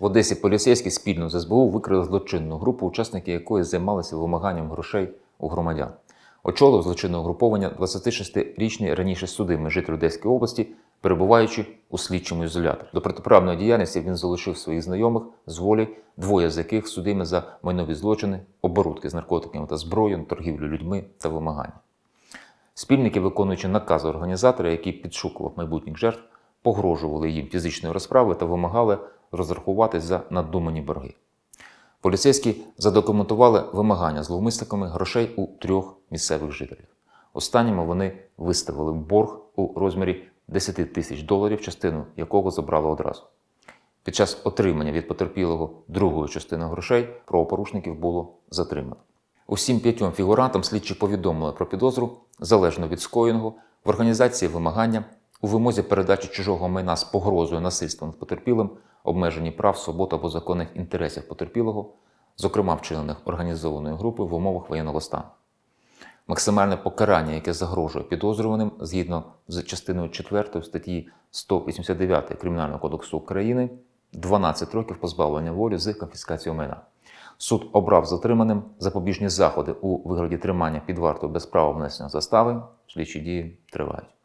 В Одесі поліцейські спільно з СБУ викрили злочинну групу, учасники якої займалися вимаганням грошей у громадян. Очолив злочинне угруповання 26-річний раніше судимий житель Одеської області, перебуваючи у слідчому ізоляторі. До протиправної діяльності він залишив своїх знайомих з волі, двоє з яких судими за майнові злочини, оборудки з наркотиками та зброєю, торгівлю людьми та вимагання. Спільники, виконуючи накази організатора, який підшукував майбутніх жертв, погрожували їм фізичною розправою та вимагали розрахуватись за надумані борги. Поліцейські задокументували вимагання зловмисниками грошей у трьох місцевих жителів. Останньому вони виставили борг у розмірі 10 тисяч доларів, частину якого забрали одразу. Під час отримання від потерпілого другої частини грошей правопорушників було затримано. Усім п'ятьом фігурантам слідчі повідомили про підозру залежно від скоєного в організації вимагання, у вимозі передачі чужого майна з погрозою насильством над потерпілим, обмеженні прав, свобод або законних інтересів потерпілого, зокрема вчинених організованою групою в умовах воєнного стану. Максимальне покарання, яке загрожує підозрюваним згідно з частиною 4 статті 189 Кримінального кодексу України 12 років позбавлення волі з конфіскацією майна. Суд обрав затриманим запобіжні заходи у вигляді тримання під вартою без права внесення застави. Слідчі дії тривають.